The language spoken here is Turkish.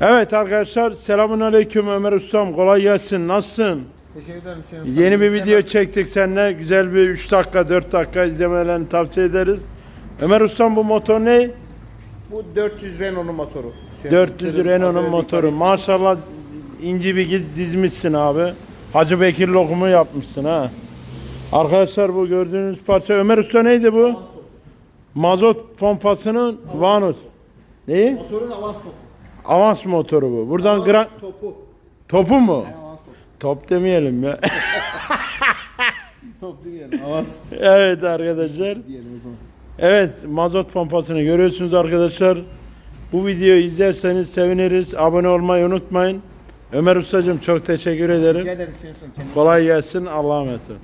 Evet arkadaşlar selamun aleyküm Ömer Ustam kolay gelsin nasılsın? Teşekkür ederim Hüseyin Usta. Yeni bir Sen video nasılsın? çektik seninle güzel bir 3 dakika 4 dakika izlemelerini tavsiye ederiz. Ömer Ustam bu motor ne? Bu 400 Renault'un motoru. Hüseyin 400 Usta, Renault'un motoru maşallah inci bir git dizmişsin abi. Hacı Bekir lokumu yapmışsın ha. Arkadaşlar bu gördüğünüz parça Ömer Usta neydi bu? Mazot pompasının Vanus. Neyi? Motorun avans topu. Avans motoru bu. Buradan Avans gran topu. topu mu? Avans topu. Top demeyelim ya. Top diyelim. Avans evet arkadaşlar. diyelim o zaman. Evet mazot pompasını görüyorsunuz arkadaşlar. Bu videoyu izlerseniz seviniriz. Abone olmayı unutmayın. Ömer Ustacığım çok teşekkür ederim. Rica ederim. Kendine Kolay gelsin. Allah'a emanet olun.